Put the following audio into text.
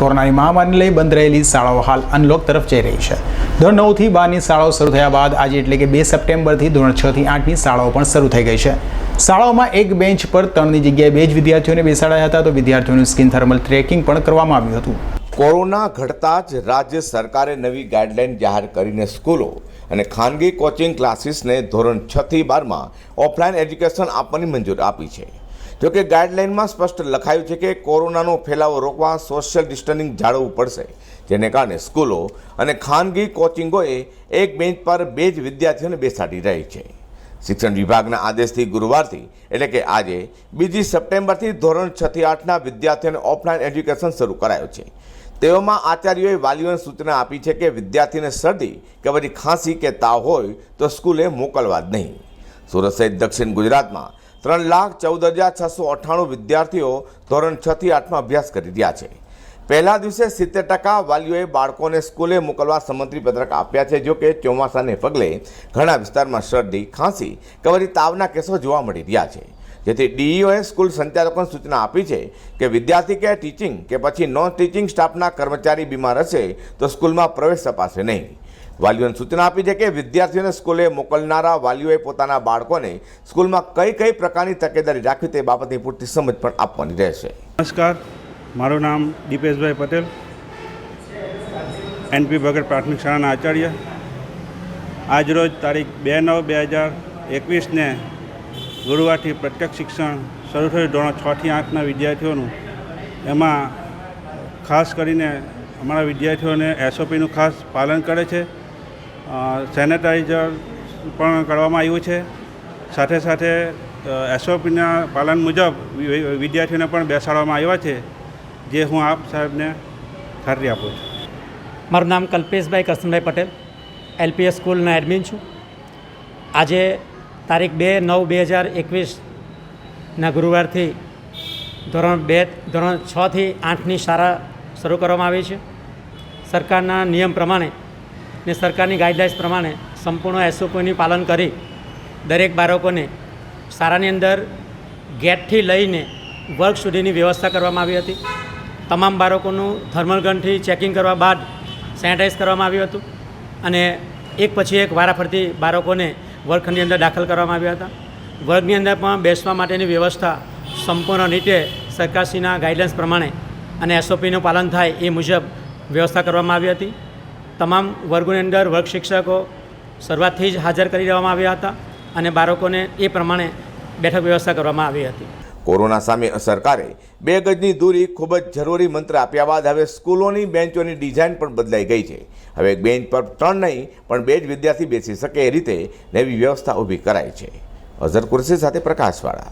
કોરોનાની મહામારીને લઈ બંધ રહેલી શાળાઓ હાલ અનલોક તરફ જઈ રહી છે. ધોરણ નવથી બારની શાળાઓ શરૂ થયા બાદ આજે એટલે કે બે સપ્ટેમ્બરથી ધોરણ છથી આઠની શાળાઓ પણ શરૂ થઈ ગઈ છે. શાળાઓમાં એક બેન્ચ પર ત્રણની જગ્યાએ બે જ વિદ્યાર્થીઓને બેસાડાયા હતા તો વિદ્યાર્થીઓનું સ્કિન થર્મલ ટ્રેકિંગ પણ કરવામાં આવ્યું હતું. કોરોના ઘટતા જ રાજ્ય સરકારે નવી ગાઈડલાઈન જાહેર કરીને સ્કૂલો અને ખાનગી કોચિંગ ક્લાસીસને ધોરણ છથી બારમાં ઓફલાઈન એજ્યુકેશન આપવાની મંજૂરી આપી છે. જોકે ગાઈડલાઇનમાં સ્પષ્ટ લખાયું છે કે કોરોનાનો ફેલાવો રોકવા સોશિયલ ડિસ્ટન્સિંગ જાળવવું પડશે, જેને કારણે સ્કૂલો અને ખાનગી કોચિંગોએ એક બેન્ચ પર બે જ વિદ્યાર્થીઓને બેસાડી રહી છે. શિક્ષણ વિભાગના આદેશથી ગુરુવારથી, એટલે કે આજે, બીજી સપ્ટેમ્બરથી ધોરણ છથી આઠના વિદ્યાર્થીઓને ઓફલાઈન એજ્યુકેશન શરૂ કરાયું છે. તેઓમાં આચાર્યોએ વાલીઓને સૂચના આપી છે કે વિદ્યાર્થીને શરદી કે પછી ખાંસી કે તાવ હોય તો સ્કૂલે મોકલવા જ નહીં. સુરત સહિત દક્ષિણ ગુજરાતમાં ત્રણ લાખ ચૌદ હજાર છસો અઠ્ઠાણું વિદ્યાર્થીઓ ધોરણ છ થી આઠમાં અભ્યાસ કરી રહ્યા છે. પહેલા દિવસે સિત્તેર ટકા વાલીઓએ બાળકોને સ્કૂલે મોકલવા સંમતિ પત્રક આપ્યા છે, જો કે ચોમાસાને પગલે ઘણા વિસ્તારમાં શરદી, ખાંસી કે વળી તાવના કેસો જોવા મળી રહ્યા છે. જેથી ડીઈઓએ સ્કૂલ સંચાલકોને સૂચના આપી છે કે વિદ્યાર્થી કે ટીચિંગ કે પછી નોન ટીચિંગ સ્ટાફના કર્મચારી બીમાર હશે તો સ્કૂલમાં પ્રવેશ અપાશે નહીં. વાલીઓને સૂચના આપી છે કે વિદ્યાર્થીઓને સ્કૂલે મોકલનારા વાલીઓએ પોતાના બાળકોને સ્કૂલમાં કઈ કઈ પ્રકારની તકેદારી રાખવી તે બાબતની પૂરતી સમજ પણ આપવાની રહેશે. નમસ્કાર. મારું નામ દીપેશભાઈ પટેલ એનપી ભગત પ્રાથમિક શાળાના આચાર્ય. આજરોજ તારીખ બે નવ બે હજાર એકવીસને ગુરુવારથી પ્રત્યક્ષ શિક્ષણ શરૂ થયું. ધોરણ છથી આઠના વિદ્યાર્થીઓનું. એમાં ખાસ કરીને અમારા વિદ્યાર્થીઓને એસઓપીનું ખાસ પાલન કરે છે. સેનેટાઈઝર પણ કરવામાં આવ્યું છે. સાથે સાથે એસઓપીના પાલન મુજબ વિદ્યાર્થીઓને પણ બેસાડવામાં આવ્યા છે. જે હું આપ સાહેબને ખાતરી આપું છું. મારું નામ કલ્પેશભાઈ કરશનભાઈ પટેલ. એલપીએસ સ્કૂલના એડમિન છું. આજે તારીખ બે નવ બે હજાર એકવીસના ગુરુવારથી ધોરણ બે, ધોરણ છથી આઠની શાળા શરૂ કરવામાં આવી છે. સરકારના નિયમ પ્રમાણે ને સરકારની ગાઈડલાઇન્સ પ્રમાણે સંપૂર્ણ એસઓપીનું પાલન કરી દરેક બાળકોને શાળાની અંદર ગેટથી લઈને વર્ગ સુધીની વ્યવસ્થા કરવામાં આવી હતી. તમામ બાળકોનું થર્મલ ગનથી ચેકિંગ કરવા બાદ સેનિટાઈઝ કરવામાં આવ્યું હતું અને એક પછી એક વારાફરતી બાળકોને વર્ગખંડની અંદર દાખલ કરવામાં આવ્યા હતા. વર્ગની અંદર પણ બેસવા માટેની વ્યવસ્થા સંપૂર્ણ રીતે સરકારશ્રીના ગાઈડલાઇન્સ પ્રમાણે અને એસઓપીનું પાલન થાય એ મુજબ વ્યવસ્થા કરવામાં આવી હતી. તમામ વર્ગોની અંદર વર્ગ શિક્ષકો શરૂઆતથી જ હાજર કરી દેવામાં આવ્યા હતા અને બાળકોને એ પ્રમાણે બેઠક વ્યવસ્થા કરવામાં આવી હતી. કોરોના સામે સરકારે બે ગજની દૂરી ખૂબ જ જરૂરી મંત્ર આપ્યા બાદ હવે સ્કૂલોની બેન્ચોની ડિઝાઇન પણ બદલાઈ ગઈ છે. હવે બેન્ચ પર ત્રણ નહીં, પણ બે જ વિદ્યાર્થી બેસી શકે એ રીતે નવી વ્યવસ્થા ઊભી કરાઈ છે. અઝર કુરશી સાથે પ્રકાશવાળા.